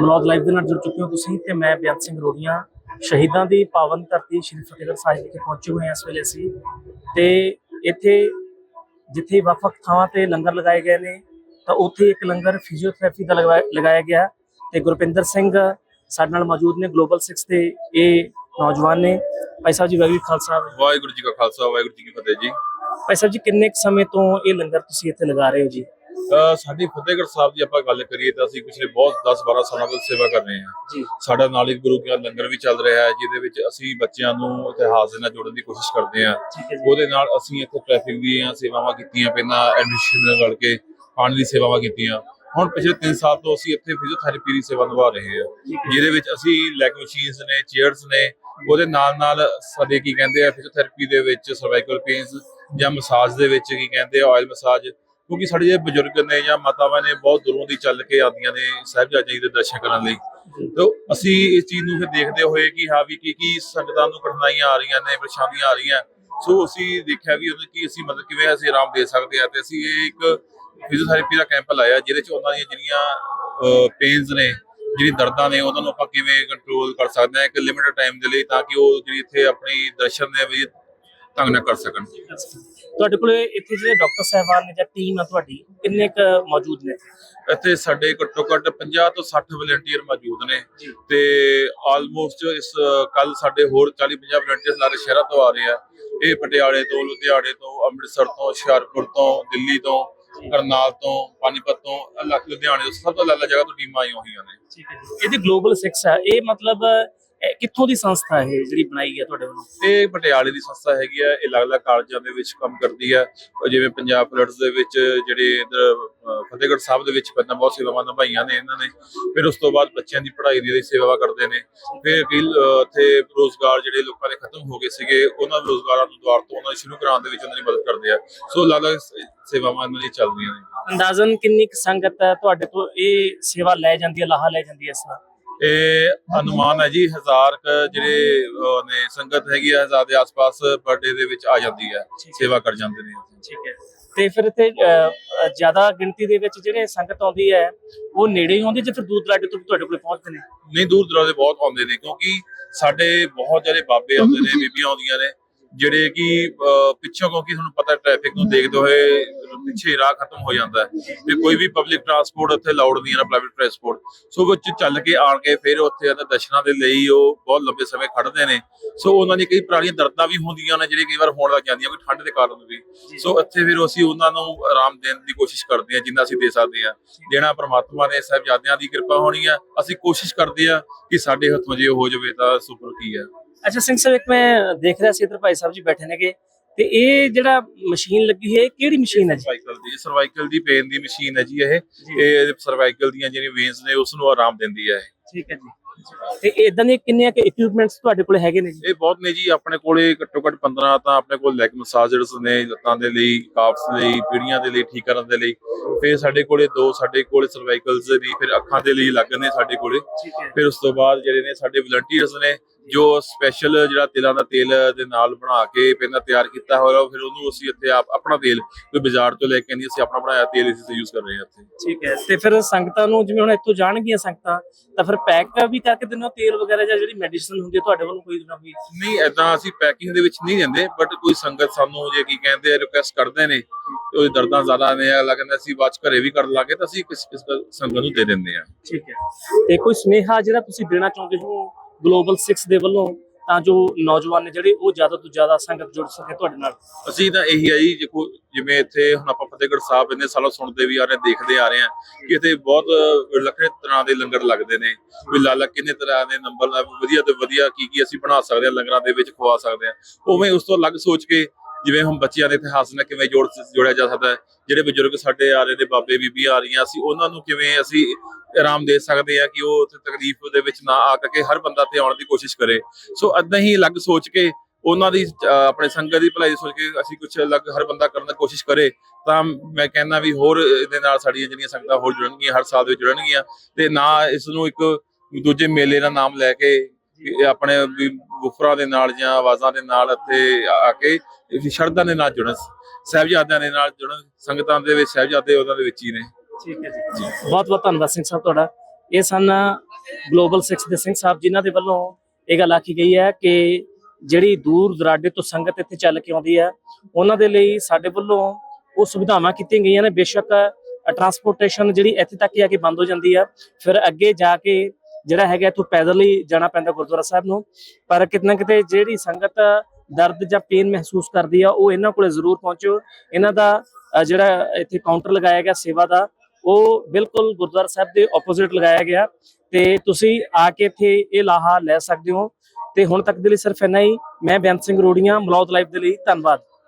Blog live ਦੇ ਨਾਲ ਜੁੜ ਚੁੱਕੇ ਹੋ ਤੁਸੀਂ ਤੇ ਮੈਂ ਬੇਅੰਤ ਸਿੰਘ ਰੋੜੀਆਂ ਸ਼ਹੀਦਾਂ ਦੀ ਪਾਵਨ ਧਰਤੀ ਸ਼੍ਰੀ ਫਤਿਹਗੜ੍ਹ ਸਾਹਿਬ ਵਿਖੇ ਪਹੁੰਚੇ ਹੋਏ ਹਾਂ ਇਸ ਵੇਲੇ ਅਸੀਂ ਤੇ ਇੱਥੇ ਜਿੱਥੇ ਵੱਖ-ਵੱਖ ਥਾਵਾਂ ਤੇ ਲੰਗਰ ਲਗਾਏ ਗਏ ਨੇ ਤਾਂ ਉੱਥੇ ਇੱਕ ਲੰਗਰ ਫਿਜ਼ੀਓਥੈਰੇਪੀ ਦਾ ਲਗਾਇਆ ਗਿਆ ਤੇ ਗੁਰਪਿੰਦਰ ਸਿੰਘ ਸਾਡੇ ਨਾਲ ਮੌਜੂਦ ਨੇ ਗਲੋਬਲ 6 ਦੇ ਇਹ ਨੌਜਵਾਨ ਨੇ। ਭਾਈ ਸਾਹਿਬ ਜੀ ਵਾਹਿਗੁਰੂ ਖਾਲਸਾ। ਵਾਹਿਗੁਰੂ ਜੀ ਕਾ ਖਾਲਸਾ ਵਾਹਿਗੁਰੂ ਜੀ ਕੀ ਫਤਿਹ ਜੀ। ਭਾਈ ਸਾਹਿਬ ਜੀ ਕਿੰਨੇ ਕੁ ਸਮੇਂ ਤੋਂ ਇਹ ਲੰਗਰ ਤੁਸੀਂ ਇੱਥੇ ਲਗਾ ਰਹੇ ਹੋ ਜੀ? ਸਾਡੀ ਫਤਿਹਗੜ੍ਹ ਸਾਹਿਬ ਦੀ ਆਪਾਂ ਗੱਲ ਕਰੀਏ ਤਾਂ ਅਸੀਂ ਪਿਛਲੇ ਬਹੁਤ 10-12 ਸਾਲਾਂ ਤੋਂ ਸੇਵਾ ਕਰ ਰਹੇ ਹਾਂ। ਜੀ। ਸਾਡਾ ਨਾਲ ਇੱਕ ਗੁਰੂ ਗਿਆਨ ਲੰਗਰ ਵੀ ਚੱਲ ਰਿਹਾ ਹੈ ਜਿਹਦੇ ਵਿੱਚ ਅਸੀਂ ਬੱਚਿਆਂ ਨੂੰ ਇਤਿਹਾਸ ਦੇ ਨਾਲ ਜੋੜਨ ਦੀ ਕੋਸ਼ਿਸ਼ ਕਰਦੇ ਹਾਂ। ਹੈ ਉਹਦੇ ਨਾਲ ਅਸੀਂ ਇੱਥੇ ਟ੍ਰੈਫਿਕ ਦੀਆਂ ਸੇਵਾਵਾਂ ਕੀਤੀਆਂ ਪਹਿਲਾਂ ਐਡਮਿਸ਼ਨ ਨਾਲ ਰਲ ਕੇ ਪਾਣੀ ਦੀ ਸੇਵਾਵਾਂ ਕੀਤੀਆਂ। ਹੁਣ ਪਿਛਲੇ 3 ਸਾਲ ਤੋਂ ਅਸੀਂ ਇੱਥੇ ਫਿਜ਼ੀਓਥੈਰੇਪੀ ਦੀ ਸੇਵਾ ਨਿਭਾ ਰਹੇ ਹਾਂ। ਜਿਹਦੇ ਵਿੱਚ ਅਸੀਂ ਲੈਗ ਮਸ਼ੀਨਸ ਨੇ ਚੇਅਰਸ ਨੇ ਉਹਦੇ ਨਾਲ ਨਾਲ ਸਾਡੇ ਕੀ ਕਹਿੰਦੇ ਆ ਫਿਜ਼ੀਓਥੈਰੇਪੀ ਦੇ ਵਿੱਚ ਸਰਵਾਈਕਲ ਪੇਨਸ ਜਾਂ ਮਸਾਜ ਦੇ ਵਿੱਚ ਕੀ ਕਹਿੰਦੇ ਆ ਆਇਲ ਮਸਾਜ ਕਿਉਂਕਿ ਸਾਡੇ ਜਿਹੜੇ ਬਜ਼ੁਰਗ ਨੇ ਜਾਂ ਮਾਤਾਵਾਂ ਨੇ ਬਹੁਤ ਦੂਰੋਂ ਦੀ ਚੱਲ ਕੇ ਆਉਂਦੀਆਂ ਨੇ ਸਾਹਿਬਜ਼ਾਦੇ ਜੀ ਦੇ ਦਰਸ਼ਨ ਕਰਨ ਲਈ। ਤਾਂ ਅਸੀਂ ਇਸ ਚੀਜ਼ ਨੂੰ ਫਿਰ ਦੇਖਦੇ ਹੋਏ ਕਿ ਹਾਂ ਵੀ ਕੀ ਕੀ ਸੰਗਤਾਂ ਨੂੰ ਕਠਿਨਾਈਆਂ ਆ ਰਹੀਆਂ ਨੇ ਪਰੇਸ਼ਾਨੀਆਂ ਆ ਰਹੀਆਂ। ਸੋ ਅਸੀਂ ਦੇਖਿਆ ਵੀ ਉਹਨਾਂ ਕੀ ਅਸੀਂ ਮਤਲਬ ਕਿਵੇਂ ਅਸੀਂ ਆਰਾਮ ਦੇ ਸਕਦੇ ਆ ਤੇ ਅਸੀਂ ਇਹ ਇੱਕ ਫਿਜ਼ੀਓਥੈਰੇਪੀ ਦਾ ਕੈਂਪ ਲਾਇਆ ਜਿਹਦੇ ਚ ਉਹਨਾਂ ਦੀਆਂ ਜਿਹੜੀਆਂ ਪੇਨਸ ਨੇ ਜਿਹੜੀ ਦਰਦਾਂ ਨੇ ਉਹਨਾਂ ਨੂੰ ਆਪਾਂ ਕਿਵੇਂ ਕੰਟਰੋਲ ਕਰ ਸਕਦੇ ਹਾਂ ਇੱਕ ਲਿਮਿਟਡ ਟਾਈਮ ਦੇ ਲਈ ਤਾਂ ਕਿ ਉਹ ਜਿਹੜੀ ਇੱਥੇ ਆਪਣੀ ਦਰਸ਼ਨ ਦੇ ਵੀ ਢੰਗ ਨਾਲ ਕਰ ਸਕਣ। ਤੁਹਾਡੇ ਕੋਲੇ ਇੱਥੇ ਜਿਹੜੇ ਡਾਕਟਰ ਸਾਹਿਬਾਨ ਨੇ ਜਾਂ ਟੀਮ ਆ ਤੁਹਾਡੀ ਕਿੰਨੇ ਕ ਮੌਜੂਦ ਨੇ? ਇੱਥੇ ਸਾਡੇ ਘੱਟੋ ਘੱਟ 50 ਤੋਂ 60 ਵਲੰਟੀਅਰ ਮੌਜੂਦ ਨੇ ਜੀ। ਤੇ ਆਲਮੋਸਟ ਇਸ ਕੱਲ ਸਾਡੇ ਹੋਰ 40 50 ਵਲੰਟੀਅਰ ਸਾਰੇ ਸ਼ਹਿਰਾਂ ਤੋਂ ਆ ਰਹੇ ਆ। ਇਹ ਪਟਿਆਲੇ ਤੋਂ ਲੁਧਿਆਣੇ ਤੋਂ ਅੰਮ੍ਰਿਤਸਰ ਤੋਂ ਹੁਸ਼ਿਆਰਪੁਰ ਤੋਂ ਦਿੱਲੀ ਤੋਂ ਕਰਨਾਲ ਤੋਂ ਪਾਣੀਪਤ ਤੋਂ ਲੁਧਿਆਣੇ ਤੋਂ ਸਭ ਤੋਂ ਅਲੱਗ ਜਗ੍ਹਾ ਤੋਂ ਟੀਮਾਂ ਆਈਆਂ ਹੋਈਆਂ ਨੇ। ਠੀਕ ਹੈ ਜੀ। ਇਹਦੀ ਗਲੋਬਲ 6 ਹੈ ਇਹ ਮਤਲਬ ਇਹ ਕਿੱਥੋਂ ਦੀ ਸੰਸਥਾ ਹੈ ਜਿਹੜੀ ਬਣਾਈ ਹੈ ਤੁਹਾਡੇ ਵੱਲੋਂ? ਇਹ ਪਟਿਆਲੇ ਦੀ ਸੰਸਥਾ ਹੈਗੀ ਆ ਇਹ ਅਲੱਗ-ਅਲੱਗ ਕਾਲਜਾਂ ਦੇ ਵਿੱਚ ਕੰਮ ਕਰਦੀ ਉਹ ਜਿਵੇਂ ਪੰਜਾਬ ਫਲੱਡਸ ਦੇ ਵਿੱਚ ਜਿਹੜੇ ਇਧਰ ਫਤਿਹਗੜ੍ਹ ਸਾਹਿਬ ਦੇ ਵਿੱਚ ਪਹਿਲਾਂ ਬਹੁਤ ਸੇਵਾਵਾਂ ਨਿਭਾਈਆਂ ਨੇ ਇਹਨਾਂ ਨੇ। ਫਿਰ ਉਸ ਤੋਂ ਬਾਅਦ ਬੱਚਿਆਂ ਦੀ ਪੜ੍ਹਾਈ ਦੀ ਸੇਵਾ ਕਰਦੇ ਨੇ। ਫਿਰ ਅਹ, ਇੱਥੇ ਰੋਜ਼ਗਾਰ ਜਿਹੜੇ ਲੋਕਾਂ ਦੇ ਖਤਮ ਹੋ ਗਏ ਸੀਗੇ ਉਹਨਾਂ ਦੇ ਰੋਜ਼ਗਾਰਾਂ ਨੂੰ ਦੁਆਰ ਤੋਂ ਉਹਨਾਂ ਨੂੰ ਸ਼ੁਰੂ ਕਰਾਉਣ ਦੇ ਵਿੱਚ ਉਹਨਾਂ ਦੀ ਮਦਦ ਕਰਦੇ ਆ। ਸੋ ਅਲੱਗ-ਅਲੱਗ ਸੇਵਾਵਾਂ ਇਹਨਾਂ ਦੀਆਂ ਚੱਲ ਰਹੀਆਂ ਨੇ। ਅੰਦਾਜ਼ਨ ਕਿੰਨੀ ਕੁ ਸੰਗਤ ਹੈ ਤੁਹਾਡੇ ਤੋਂ ਇਹ ਸੇਵਾ ਲੈ ਜਾਂਦੀ ਹੈ ਲਾਹਾ ਲੈ ਜਾਂਦੀ ਹੈ ਇਸ ਤਰ੍ਹਾਂ ਇਹ ਅਨੁਮਾਨ ਹੈ ਜੀ ਹਜ਼ਾਰ ਕੁ ਜਿਹੜੇ ਨੇ ਸੰਗਤ ਹੈਗੀ ਆ ਹਜ਼ਾਰ ਦੇ ਆਸ-ਪਾਸ ਪਰ ਡੇ ਦੇ ਵਿੱਚ ਆ ਜਾਂਦੀ ਹੈ ਸੇਵਾ ਕਰ ਜਾਂਦੇ ਨੇ ਠੀਕ ਹੈ। ਤੇ ਫਿਰ ਇੱਥੇ ਜ਼ਿਆਦਾ ਗਿਣਤੀ ਦੇ ਵਿੱਚ ਜਿਹੜੇ ਸੰਗਤ ਆਉਂਦੀ ਹੈ ਉਹ ਨੇੜੇ ਹੀ ਆਉਂਦੀ ਜਾਂ ਫਿਰ ਦੂਰ ਦਰਾਡੇ ਤੋਂ ਤੁਹਾਡੇ ਕੋਲ ਪਹੁੰਚਦੇ ਨੇ? ਨਹੀਂ ਦੂਰ ਦਰਾਡੇ ਬਹੁਤ ਆਉਂਦੇ ਨੇ ਕਿਉਂਕਿ ਸਾਡੇ ਬਹੁਤ ਜਿਹੜੇ ਬਾਬੇ ਆਉਂਦੇ ਨੇ ਬੀਬੀਆਂ ਆਉਂਦੀਆਂ ਨੇ ਜਿਹੜੇ ਕਿ ਪਿੱਛੋਂ ਕਿਉਂਕਿ ਤੁਹਾਨੂੰ ਪਤਾ ਟ੍ਰੈਫਿਕ ਨੂੰ ਦੇਖਦੇ ਹੋਏ ਪਿੱਛੇ ਰਾਹ ਖਤਮ ਹੋ ਜਾਂਦਾ ਹੈ। ਤੇ ਕੋਈ ਵੀ ਪਬਲਿਕ ਟਰਾਂਸਪੋਰਟ ਉੱਥੇ ਲਾਉਡ ਨਹੀਂ ਹੈ ਨਾ ਪ੍ਰਾਈਵੇਟ ਟਰਾਂਸਪੋਰਟ ਸੋ ਵਿੱਚ ਚੱਲ ਕੇ ਆਣ ਕੇ ਫਿਰ ਉੱਥੇ ਇਹਨਾਂ ਦਰਸ਼ਨਾਂ ਦੇ ਲਈ ਉਹ ਬਹੁਤ ਲੰਬੇ ਸਮੇਂ ਖੜਦੇ ਨੇ। ਸੋ ਉਹਨਾਂ ਦੀ ਕਈ ਪੁਰਾਣੀਆਂ ਦਰਦਾਂ ਵੀ ਹੁੰਦੀਆਂ ਨੇ ਜਿਹੜੀ ਕਈ ਵਾਰ ਹੋਣ ਲੱਗ ਜਾਂਦੀਆਂ ਕੋਈ ਠੰਡ ਦੇ ਕਾਰਨ ਵੀ। ਸੋ ਇੱਥੇ ਫਿਰ ਅਸੀਂ ਉਹਨਾਂ ਨੂੰ ਆਰਾਮ ਦੇਣ ਦੀ ਕੋਸ਼ਿਸ਼ ਕਰਦੇ ਹਾਂ ਜਿੰਨਾ ਅਸੀਂ ਦੇ ਸਕਦੇ ਹਾਂ। ਦੇਣਾ ਪ੍ਰਮਾਤਮਾ ਨੇ ਸਾਹਿਬਜ਼ਾਦਿਆਂ ਦੀ ਕਿਰਪਾ ਹੋਣੀ ਆ ਅਸੀਂ ਕੋਸ਼ਿਸ਼ ਕਰਦੇ ਆ ਕਿ ਸਾਡੇ ਹੱਥੋਂ ਜੇ ਹੋ ਜਾਵੇ ਤਾਂ ਸੁਪਰ ਕੀ ਹੈ। ਅੱਛਾ ਸਿੰਘ ਸਾਹਿਬ ਇੱਕ ਮੈਂ ਦੇਖ ਰਿਹਾ ਸੀ ਇੱਧਰ ਭਾਈ ਸਾਹਿਬ ਜੀ ਬੈਠੇ ਨੇਗੇ। ਤੇ ਇਹ ਜਿਹੜਾ ਮਸ਼ੀਨ ਲੱਗੀ ਹੈ ਇਹ ਕਿਹੜੀ ਮਸ਼ੀਨ ਹੈ ਜੀ? ਸਰਵਾਈਕਲ ਦੀ ਸਰਵਾਈਕਲ ਦੀ ਪੇਨ ਦੀ ਮਸ਼ੀਨ ਹੈ ਜੀ ਇਹ। ਇਹ ਸਰਵਾਈਕਲ ਦੀਆਂ ਜਿਹੜੀਆਂ ਵੇਨਸ ਨੇ ਉਸ ਨੂੰ ਆਰਾਮ ਦਿੰਦੀ ਹੈ ਇਹ। ਠੀਕ ਹੈ ਜੀ। ਤੇ ਇਦਾਂ ਦੇ ਕਿੰਨੇ ਕਿ ਇਕਵਿਪਮੈਂਟਸ ਤੁਹਾਡੇ ਕੋਲ ਹੈਗੇ ਨੇ ਜੀ? ਇਹ ਬਹੁਤ ਨੇ ਜੀ ਆਪਣੇ ਕੋਲੇ ਘੱਟੋ ਘੱਟ 15 ਤਾਂ ਆਪਣੇ ਕੋਲ ਲੈਗ ਮਸਾਜਰਸ ਨੇ ਲੱਤਾਂ ਦੇ ਲਈ ਕਾਫਸ ਲਈ ਪੀੜੀਆਂ ਦੇ ਲਈ ਠੀਕ ਕਰਨ ਦੇ ਲਈ। ਫਿਰ ਸਾਡੇ ਕੋਲੇ ਦੋ ਸਾਡੇ ਕੋਲੇ ਸਰਵਾਈਕਲਸ ਦੇ ਫਿਰ ਅੱਖਾਂ ਦੇ ਲਈ ਅਲੱਗ ਨੇ ਸਾਡੇ ਕੋਲੇ। ਫਿਰ ਉਸ ਤੋਂ ਬਾਅਦ ਜਿਹੜੇ ਨੇ ਸਾਡੇ ਵਲੰਟੀਅਰਸ ਨੇ ਜੋ ਸਪੈਸ਼ਲ ਜਿਹੜਾ ਤਿਲਾਂ ਦਾ ਤੇਲ ਦੇ ਨਾਲ ਬਣਾ ਕੇ ਪਹਿਲਾਂ ਤਿਆਰ ਕੀਤਾ ਹੋਇਆ ਫਿਰ ਉਹਨੂੰ ਅਸੀਂ ਇੱਥੇ ਆਪ ਆਪਣਾ ਤੇਲ ਕੋਈ ਬਾਜ਼ਾਰ ਤੋਂ ਲੈ ਕੇ ਨਹੀਂ ਅਸੀਂ ਆਪਣਾ ਬਣਾਇਆ ਤੇਲ ਇਸ ਯੂਜ਼ ਕਰ ਰਹੇ ਹਾਂ ਇੱਥੇ। ਠੀਕ ਹੈ ਤੇ ਫਿਰ ਸੰਗਤਾਂ ਨੂੰ ਜਿਵੇਂ ਹੁਣ ਇੱਥੋਂ ਜਾਣਗੀਆਂ ਸੰਗਤਾਂ ਤਾਂ ਫਿਰ ਪੈਕ ਵੀ ਕਰਕੇ ਦਿੰਦੇ ਹੋ ਤੇਲ ਵਗੈਰਾ ਜਾਂ ਜਿਹੜੀ ਮੈਡੀਸਨ ਹੁੰਦੀ ਹੈ ਤੁਹਾਡੇ ਵੱਲੋਂ ਕੋਈ ਨਾ ਕੋਈ ਨਹੀਂ ਐਦਾਂ ਅਸੀਂ ਪੈਕਿੰਗ ਦੇ ਵਿੱਚ ਨਹੀਂ ਦਿੰਦੇ ਬਟ ਕੋਈ ਸੰਗਤ ਸਾਨੂੰ ਜੇ ਕੀ ਕਹਿੰਦੇ ਆ ਰਿਕੁਐਸਟ ਕਰਦੇ ਨੇ ਉਹਦੀ ਦਰਦਾਂ ਜ਼ਿਆਦਾ ਨੇ ਅਗਲਾ ਕਹਿੰਦਾ ਅਸੀਂ ਬਾਅਦ ਘਰੇ ਵੀ ਕਰ ਲਾਂਗੇ ਤਾਂ ਅਸੀਂ ਕਿਸ ਕਿਸ ਸੰਗਤ ਨੂੰ ਦੇ ਦਿੰਦੇ ਆ ਠੀਕ ਹੈ ਤੇ ਕੋਈ ਸੁਨੇਹਾ ਜਿਹੜਾ ਤੁਸੀਂ ਦੇਣਾ ਚਾਹੁੰਦੇ ਹੋ ਗਲੋਬਲ 6 ਦੇ ਵੱਲੋਂ ਤਾਂ ਜੋ ਨੌਜਵਾਨ ਨੇ ਜਿਹੜੇ ਉਹ ਜ਼ਿਆਦਾ ਤੋਂ ਜ਼ਿਆਦਾ ਸੰਗਤ ਜੁੜ ਸਕੇ ਤੁਹਾਡੇ ਨਾਲ। ਅਸੀਂ ਤਾਂ ਇਹੀ ਆ ਜੀ, ਦੇਖੋ, ਜਿਵੇਂ ਇੱਥੇ ਹੁਣ ਆਪਾਂ ਫਤਿਹਗੜ੍ਹ ਸਾਹਿਬ ਇੰਨੇ ਸਾਲਾਂ ਸੁਣਦੇ ਵੀ ਆ ਰਹੇ, ਦੇਖਦੇ ਆ ਰਹੇ ਆ ਕਿ ਇੱਥੇ ਬਹੁਤ ਲੱਖੇ ਤਰ੍ਹਾਂ ਦੇ ਲੰਗਰ ਲੱਗਦੇ ਨੇ, ਵੀ ਲਾਲਾ ਕਿੰਨੇ ਤਰ੍ਹਾਂ ਦੇ ਨੰਬਰ, ਵਧੀਆ ਤੇ ਵਧੀਆ ਕੀ ਕੀ ਅਸੀਂ ਬਣਾ ਸਕਦੇ ਆ, ਲੰਗਰਾਂ ਦੇ ਵਿੱਚ ਖਵਾ ਸਕਦੇ ਆ। ਉਵੇਂ ਉਸ ਤੋਂ ਅਲੱਗ ਸੋਚ ਕੇ ਜਿਵੇਂ ਹੁਣ ਬੱਚਿਆਂ ਦੇ ਇਤਿਹਾਸ ਨਾਲ ਕਿਵੇਂ ਜੋੜ ਜੋੜਿਆ ਜਾ ਸਕਦਾ ਹੈ, ਜਿਹੜੇ ਬਜ਼ੁਰਗ ਸਾਡੇ ਆ ਰਹੇ ਨੇ, ਬਾਬੇ, ਬੀਬੀਆਂ ਆ ਰਹੀਆਂ, ਅਸੀਂ ਉਹਨਾਂ ਨੂੰ ਕਿਵੇਂ ਅਸੀਂ ਆਰਾਮ ਦੇ ਸਕਦੇ ਆ ਕਿ ਉਹ ਉੱਥੇ ਤਕਲੀਫ ਦੇ ਵਿੱਚ ਨਾ ਆ ਕੇ ਹਰ ਬੰਦਾ ਤੇ ਆਉਣ ਦੀ ਕੋਸ਼ਿਸ਼ ਕਰੇ। ਸੋ ਏਦਾਂ ਹੀ ਅਲੱਗ ਸੋਚ ਕੇ ਉਹਨਾਂ ਦੀ ਆਪਣੇ ਸੰਗਤ ਦੀ ਭਲਾਈ ਸੋਚ ਕੇ ਅਸੀਂ ਕੁਝ ਅਲੱਗ ਹਰ ਬੰਦਾ ਕਰਨ ਦੀ ਕੋਸ਼ਿਸ਼ ਕਰੇ, ਤਾਂ ਮੈਂ ਕਹਿੰਦਾ ਵੀ ਹੋਰ ਇਹਦੇ ਨਾਲ ਸਾਡੀਆਂ ਜਿਹੜੀਆਂ ਸੰਗਤਾਂ ਹੋਰ ਜੁੜਨਗੀਆਂ, ਹਰ ਸਾਲ ਦੇ ਵਿੱਚ ਜੁੜਨਗੀਆਂ, ਤੇ ਨਾ ਇਸ ਨੂੰ ਇੱਕ ਦੂਜੇ ਮੇਲੇ ਦਾ ਨਾਮ ਲੈ ਕੇ ਆਪਣੇ ਵੀ ਗੁਫਰਾਂ ਦੇ ਨਾਲ ਜਾਂ ਆਵਾਜ਼ਾਂ ਦੇ ਨਾਲ ਇੱਥੇ ਆ ਕੇ ਸ਼ਰਧਾ ਦੇ ਨਾਲ ਜੁੜਨ, ਸਾਹਿਬਜ਼ਾਦਿਆਂ ਦੇ ਨਾਲ ਜੁੜਨ, ਸੰਗਤਾਂ ਦੇ ਵਿੱਚ, ਸਾਹਿਬਜ਼ਾਦੇ ਉਹਨਾਂ ਦੇ ਵਿੱਚ ਹੀ ਨੇ। ਠੀਕ ਹੈ ਜੀ। ਬਹੁਤ ਬਹੁਤ ਧੰਨਵਾਦ ਸਿੰਘ ਸਾਹਿਬ ਤੁਹਾਡਾ। ਇਹ ਸਨ ਗਲੋਬਲ 6 ਦੇ ਸਿੰਘ ਸਾਹਿਬ, ਜਿਨ੍ਹਾਂ ਦੇ ਵੱਲੋਂ ਇਹ ਗੱਲ ਆਖੀ ਗਈ ਹੈ ਕਿ ਜਿਹੜੀ ਦੂਰ ਦਰਾਡੇ ਤੋਂ ਸੰਗਤ ਇੱਥੇ ਚੱਲ ਕੇ ਆਉਂਦੀ ਹੈ, ਉਹਨਾਂ ਦੇ ਲਈ ਸਾਡੇ ਵੱਲੋਂ ਉਹ ਸੁਵਿਧਾਵਾਂ ਕੀਤੀਆਂ ਗਈਆਂ ਨੇ। ਬੇਸ਼ੱਕ ਟਰਾਂਸਪੋਰਟੇਸ਼ਨ ਜਿਹੜੀ ਇੱਥੇ ਤੱਕ ਹੀ ਆ ਕੇ ਬੰਦ ਹੋ ਜਾਂਦੀ ਆ ਫਿਰ ਅੱਗੇ ਜਾ ਕੇ ਜਿਹੜਾ ਹੈਗਾ ਇੱਥੋਂ ਪੈਦਲ ਹੀ ਜਾਣਾ ਪੈਂਦਾ ਗੁਰਦੁਆਰਾ ਸਾਹਿਬ ਨੂੰ। ਪਰ ਕਿਤਨਾ ਕਿਤੇ ਜਿਹੜੀ ਸੰਗਤ ਦਰਦ ਜਾਂ ਪੇਨ ਮਹਿਸੂਸ ਕਰਦੀ ਆ, ਉਹ ਇਹਨਾਂ ਕੋਲੇ ਜ਼ਰੂਰ ਪਹੁੰਚੋ। ਇਹਨਾਂ ਦਾ ਜਿਹੜਾ ਇੱਥੇ ਕਾਊਂਟਰ ਲਗਾਇਆ ਗਿਆ ਸੇਵਾ ਦਾ, ਉਹ ਬਿਲਕੁਲ ਗੁਰਦੁਆਰਾ ਸਾਹਿਬ ਦੇ ਆਪੋਜ਼ਿਟ ਲਗਾਇਆ ਗਿਆ। ਤੇ ਤੁਸੀਂ ਆ ਕੇ ਇੱਥੇ ਇਹ ਲਾਹਾ ਲੈ ਸਕਦੇ ਹੋ। ਤੇ ਹੁਣ ਤੱਕ ਦੇ ਲਈ ਸਿਰਫ ਇੰਨਾ ਹੀ। ਮੈਂ ਬੇਅੰਤ ਸਿੰਘ ਰੋੜੀਆਂ, ਮਲੌਦ ਲਾਈਵ ਦੇ ਲਈ ਧੰਨਵਾਦ।